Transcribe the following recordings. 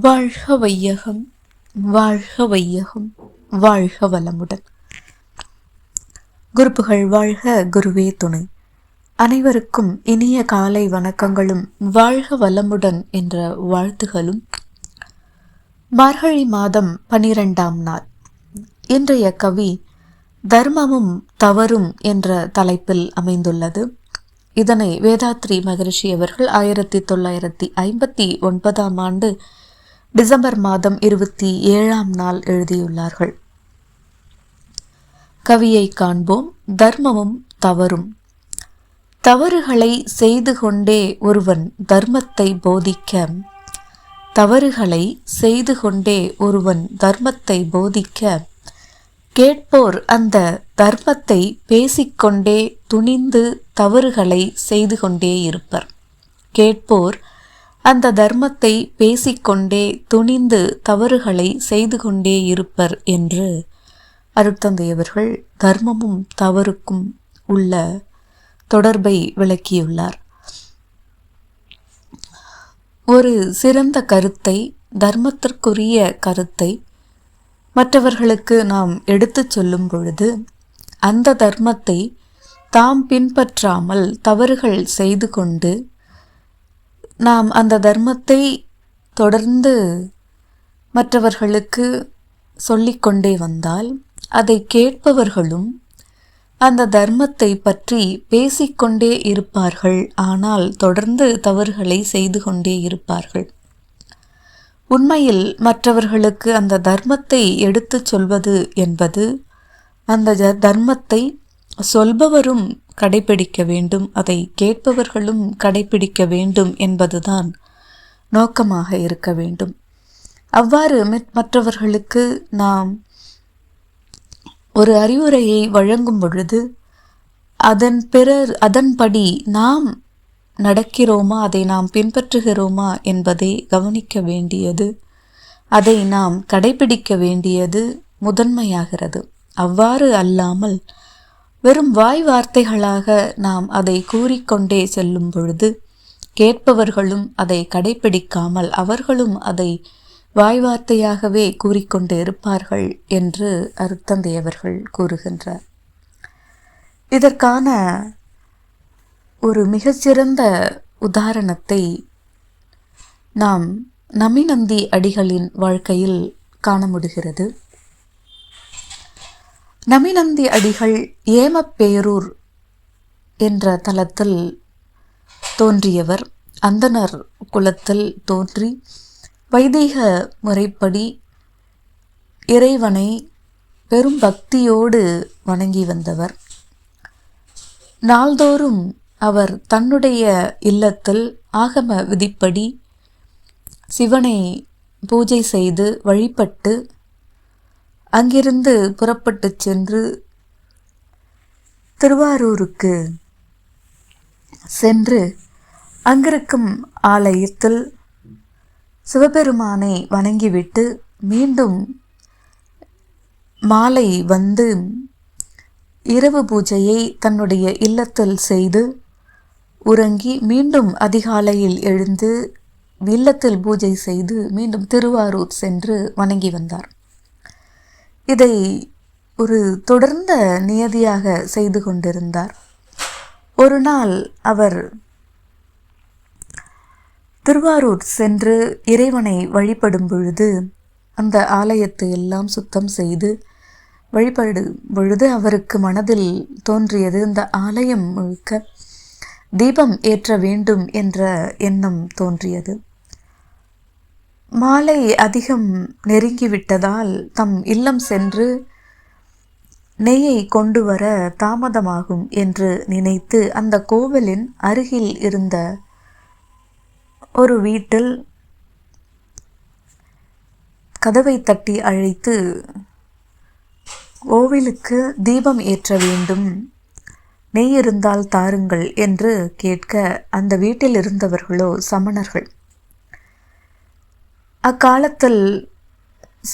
வாழ்க வையகம் வாழ்க வையகம் வாழ்க வளமுடன் குருப்புகள் வாழ்க குருவே துணை. அனைவருக்கும் இனிய காலை வணக்கங்களும் வாழ்க வளமுடன் என்ற வாழ்த்துகளும். மார்கழி மாதம் பனிரெண்டாம் நாள். இன்றைய கவி தர்மமும் தவறும் என்ற தலைப்பில் அமைந்துள்ளது. இதனை வேதாத்ரி மகரிஷி அவர்கள் ஆயிரத்தி தொள்ளாயிரத்தி ஐம்பத்தி ஒன்பதாம் ஆண்டு டிசம்பர் மாதம் இருபத்தி ஏழாம் நாள் எழுதியுள்ளார்கள். கவியை காண்போம். தர்மமும் தவறும். தவறுகளை செய்து கொண்டே ஒருவன் தர்மத்தை போதிக்க தவறுகளை செய்து கொண்டே ஒருவன் தர்மத்தை போதிக்க கேட்போர் அந்த தர்மத்தை பேசிக்கொண்டே துணிந்து தவறுகளை செய்து கொண்டே இருப்பர். கேட்போர் அந்த தர்மத்தை பேசிக்கொண்டே துணிந்து தவறுகளை செய்து கொண்டே இருப்பர் என்று அருட்தந்தையவர்கள் தர்மமும் தவறுக்கும் உள்ள தொடர்பை விளக்கியுள்ளார். ஒரு சிறந்த கருத்தை தர்மத்திற்குரிய கருத்தை மற்றவர்களுக்கு நாம் எடுத்துச் சொல்லும் பொழுது அந்த தர்மத்தை தாம் பின்பற்றாமல் தவறுகள் செய்து கொண்டு நாம் அந்த தர்மத்தை தொடர்ந்து மற்றவர்களுக்கு சொல்லிக்கொண்டே வந்தால் அதை கேட்பவர்களும் அந்த தர்மத்தை பற்றி பேசிக்கொண்டே இருப்பார்கள். ஆனால் தொடர்ந்து தவறுகளை செய்து கொண்டே இருப்பார்கள். உண்மையில் மற்றவர்களுக்கு அந்த தர்மத்தை எடுத்துச் சொல்வது என்பது அந்த தர்மத்தை சொல்பவரும் கடைபிடிக்க வேண்டும் அதை கேட்பவர்களும் கடைபிடிக்க வேண்டும் என்பதுதான் நோக்கமாக இருக்க வேண்டும். அவ்வாறு மற்றவர்களுக்கு நாம் ஒரு அறிவுரையை வழங்கும் பொழுது அதன் பிறர் அதன்படி நாம் நடக்கிறோமா அதை நாம் பின்பற்றுகிறோமா என்பதை கவனிக்க வேண்டியது அதை நாம் கடைபிடிக்க வேண்டியது முதன்மையாகிறது. அவ்வாறு அல்லாமல் வெறும் வாய் வார்த்தைகளாக நாம் அதை கூறிக்கொண்டே செல்லும் பொழுது கேட்பவர்களும் அதை கடைபிடிக்காமல் அவர்களும் அதை வாய் வார்த்தையாகவே கூறிக்கொண்டு இருப்பார்கள் என்று அருத்தந்தையவர்கள் கூறுகின்றார். இதற்கான ஒரு மிகச்சிறந்த உதாரணத்தை நாம் நமிநந்தி அடிகளின் வாழ்க்கையில் காண முடிகிறது. நமிநந்தி அடிகள் ஏமப்பேரூர் என்ற தலத்தில் தோன்றியவர். அந்தனர் குலத்தில் தோன்றி வைதீக முறைப்படி இறைவனை பெரும் பக்தியோடு வணங்கி வந்தவர். நாள்தோறும் அவர் தன்னுடைய இல்லத்தில் ஆகம விதிப்படி சிவனை பூஜை செய்து வழிபட்டு அங்கிருந்து புறப்பட்டு சென்று திருவாரூருக்கு சென்று அங்கிருக்கும் ஆலயத்தில் சிவபெருமானை வணங்கிவிட்டு மீண்டும் மாலை வந்து இரவு பூஜையை தன்னுடைய இல்லத்தில் செய்து உறங்கி மீண்டும் அதிகாலையில் எழுந்து இல்லத்தில் பூஜை செய்து மீண்டும் திருவாரூர் சென்று வணங்கி வந்தார். இதை ஒரு தொடர்ந்த நியதியாக செய்து கொண்டிருந்தார். ஒரு நாள் அவர் திருவாரூர் சென்று இறைவனை வழிபடும் பொழுது அந்த ஆலயத்தை எல்லாம் சுத்தம் செய்து வழிபடும் பொழுது அவருக்கு மனதில் தோன்றியது இந்த ஆலயம் முழுக்க தீபம் ஏற்ற வேண்டும் என்ற எண்ணம் தோன்றியது. மாலை அதிகம் நெருங்கிவிட்டதால் தம் இல்லம் சென்று நெய்யை கொண்டு வர தாமதமாகும் என்று நினைத்து அந்த கோவிலின் அருகில் இருந்த ஒரு வீட்டில் கதவை தட்டி அழைத்து கோவிலுக்கு தீபம் ஏற்ற வேண்டும். நெய் இருந்தால் தாருங்கள் என்று கேட்க அந்த வீட்டில் இருந்தவர்களோ சமணர்கள். அக்காலத்தில்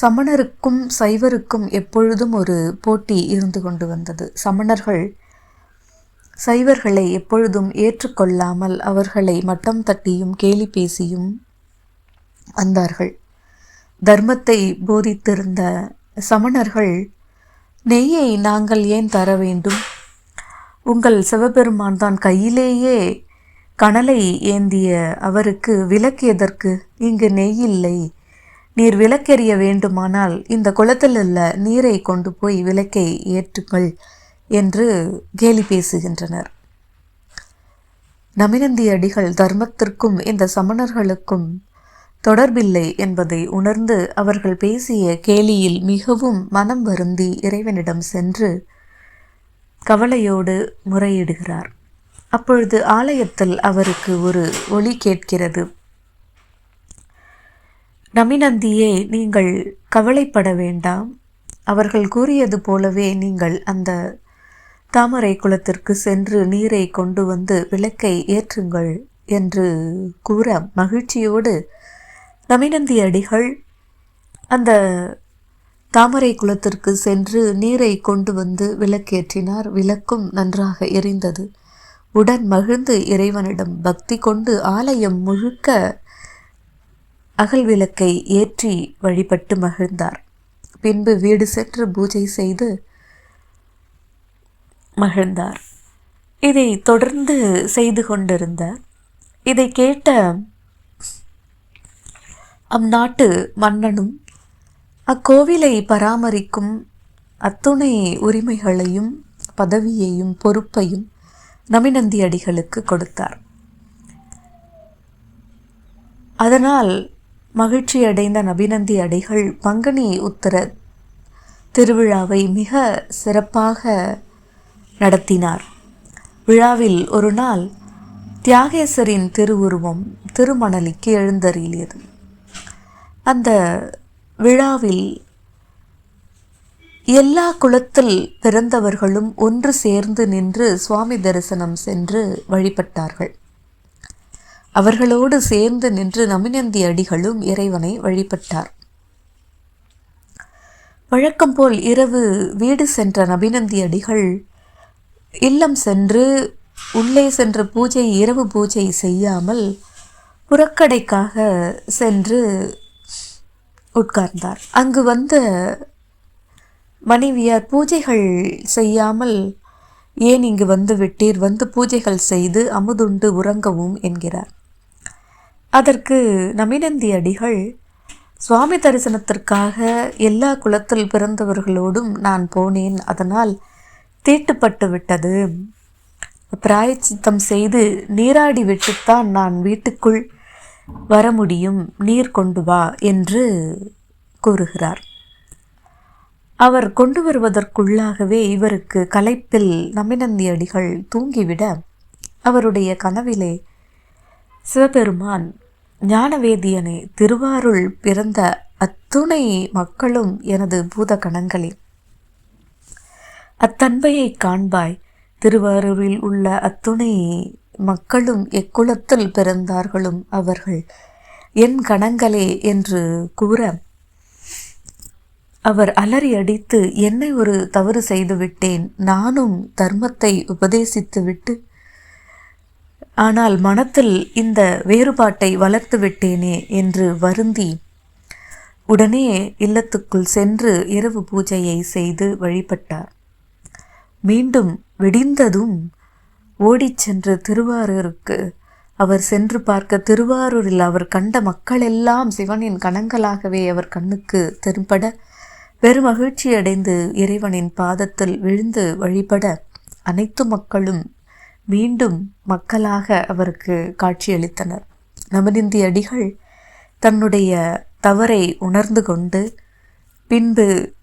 சமணருக்கும் சைவருக்கும் எப்பொழுதும் ஒரு போட்டி இருந்து கொண்டு வந்தது. சமணர்கள் சைவர்களை எப்பொழுதும் ஏற்றுக்கொள்ளாமல் அவர்களை மட்டம் தட்டியும் கேலி பேசியும் வந்தார்கள். தர்மத்தை போதித்திருந்த சமணர்கள் நெய்யை நாங்கள் ஏன் தர வேண்டும்? உங்கள் சிவபெருமான் தான் கையிலேயே கனலை ஏந்திய அவருக்கு விளக்கு எதற்கு இங்கு நெய் இல்லை நீர் விளக்கெறிய வேண்டுமானால் இந்த குளத்தில் உள்ள நீரை கொண்டு போய் விளக்கை ஏற்றுங்கள் என்று கேலி பேசுகின்றனர். நமினந்தி அடிகள் தர்மத்திற்கும் இந்த சமணர்களுக்கும் தொடர்பில்லை என்பதை உணர்ந்து அவர்கள் பேசிய கேலியில் மிகவும் மனம் வருந்தி இறைவனிடம் சென்று கவலையோடு முறையிடுகிறார். அப்பொழுது ஆலயத்தில் அவருக்கு ஒரு ஒளி கேட்கிறது. நமினந்தியே நீங்கள் கவலைப்பட வேண்டாம். அவர்கள் கூறியது போலவே நீங்கள் அந்த தாமரை குளத்திற்கு சென்று நீரை கொண்டு வந்து விளக்கை ஏற்றுங்கள் என்று கூற மகிழ்ச்சியோடு நமிநந்தி அடிகள் அந்த தாமரை குளத்திற்கு சென்று நீரை கொண்டு வந்து விளக்கேற்றினார். விளக்கும் நன்றாக எரிந்தது. உடன் மகிழ்ந்து இறைவனிடம் பக்தி கொண்டு ஆலயம் முழுக்க அகல் விளக்கை ஏற்றி வழிபட்டு மகிழ்ந்தார். பின்பு வீடு சென்று பூஜை செய்து மகிழ்ந்தார். இதை தொடர்ந்து செய்து கொண்டிருந்தார் இதை கேட்ட அந்நாட்டு மன்னனும் அக்கோவிலை பராமரிக்கும் அத்துணை உரிமைகளையும் பதவியையும் பொறுப்பையும் நமிநந்தி அடிகளுக்கு கொடுத்தார். அதனால் மகிழ்ச்சி அடைந்த நபிநந்தி அடிகள் பங்கனி உத்தர திருவிழாவை மிக சிறப்பாக நடத்தினார். விழாவில் ஒரு நாள் தியாகேசரின் திருவுருவம் திருமணலிக்கு எழுந்தருளியது. அந்த விழாவில் எல்லா குலத்தில் பிறந்தவர்களும் ஒன்று சேர்ந்து நின்று சுவாமி தரிசனம் சென்று வழிபட்டார்கள். அவர்களோடு சேர்ந்து நின்று நமினந்தி அடிகளும் இறைவனை வழிபட்டார். வழக்கம் போல் இரவு வீடு சென்ற நபிநந்தி அடிகள் இல்லம் சென்று உள்ளே சென்ற பூஜை இரவு பூஜை செய்யாமல் புறக்கடைக்காக சென்று உட்கார்ந்தார். அங்கு வந்த மனைவியார் பூஜைகள் செய்யாமல் ஏன் இங்கு வந்து விட்டீர்? வந்து பூஜைகள் செய்து அமுதுண்டு உறங்கவும் என்கிறார். அதற்கு நமினந்தி அடிகள் சுவாமி தரிசனத்திற்காக எல்லா குலத்தில் பிறந்தவர்களோடும் நான் போனேன். அதனால் தீட்டுப்பட்டு விட்டது. பிராயச்சித்தம் செய்து நீராடி விட்டுத்தான் நான் வீட்டுக்குள் வர முடியும். நீர் கொண்டு வா என்று கூறுகிறார். அவர் கொண்டு வருவதற்குள்ளாகவே இவருக்கு கலைப்பில் நமினந்தி அடிகள் தூங்கிவிட அவருடைய கனவிலே சிவபெருமான் ஞானவேதியனே திருவாருள் பிறந்த அத்துணை மக்களும் எனது பூத கணங்களே அத்தன்மையை காண்பாய். திருவாரூரில் உள்ள அத்துணை மக்களும் எக்குலத்தில் பிறந்தார்களும் அவர்கள். என் கணங்களே என்று கூற அவர் அலறி அடித்து என்னை ஒரு தவறு செய்துவிட்டேன். நானும் தர்மத்தை உபதேசித்துவிட்டு ஆனால் மனத்தில் இந்த வேறுபாட்டை வளர்த்து விட்டேனே என்று வருந்தி உடனே இல்லத்துக்குள் சென்று இரவு பூஜையை செய்து வழிபட்டார். மீண்டும் விடிந்ததும் ஓடிச் சென்று திருவாரூருக்கு. அவர் சென்று பார்க்க திருவாரூரில் அவர் கண்ட மக்களெல்லாம் சிவனின் கணங்களாகவே அவர் கண்ணுக்கு தென்பட பெருமகிழ்ச்சி அடைந்து இறைவனின் பாதத்தில் விழுந்து வழிபட அனைத்து மக்களும் மீண்டும் மக்களாக அவருக்கு காட்சியளித்தனர். நமதிந்தி அடிகள் தன்னுடைய தவறை உணர்ந்து கொண்டு பின்பு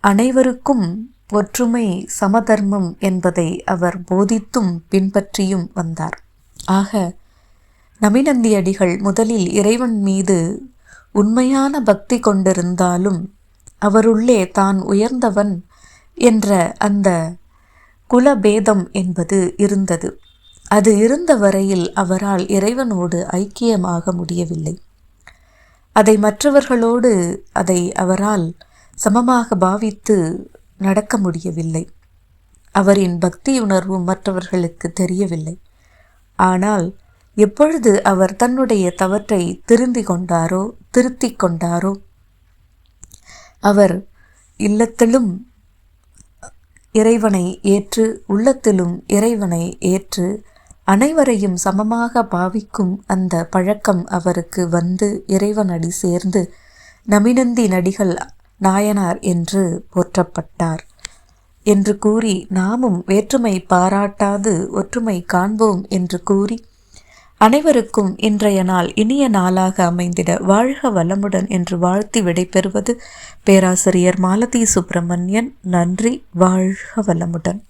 அனைவருக்கும் ஒற்றுமை சமதர்மம் என்பதை அவர் போதித்தும் பின்பற்றியும் வந்தார். ஆக நமிநந்தியடிகள் முதலில் இறைவன் மீது உண்மையான பக்தி கொண்டிருந்தாலும் அவருள்ளே தான் உயர்ந்தவன் என்ற அந்த குலபேதம் என்பது இருந்தது. அது இருந்த வரையில் அவரால் இறைவனோடு ஐக்கியமாக முடியவில்லை. அதை மற்றவர்களோடு அதை அவரால் சமமாக பாவித்து நடக்க முடியவில்லை. அவரின் பக்தியுணர்வும் மற்றவர்களுக்கு தெரியவில்லை. ஆனால் எப்பொழுது அவர் தன்னுடைய தவற்றை திருந்தி கொண்டாரோ திருத்திக் கொண்டாரோ அவர் இல்லத்திலும் இறைவனை ஏற்று உள்ளத்திலும் இறைவனை ஏற்று அனைவரையும் சமமாக பாவிக்கும் அந்த பழக்கம் அவருக்கு வந்து இறைவனடி சேர்ந்து நமினந்தி நடிகள் நாயனார் என்று போற்றப்பட்டார். என்று கூறி நாமும் வேற்றுமை பாராட்டாது ஒற்றுமை காண்போம் என்று கூறி அனைவருக்கும் இன்றைய நாள் இனிய நாளாக அமைந்திட வாழ்க வளமுடன் என்று வாழ்த்தி விடைபெறுவது பேராசிரியர் மாலதி சுப்பிரமணியன். நன்றி வாழ்க வளமுடன்.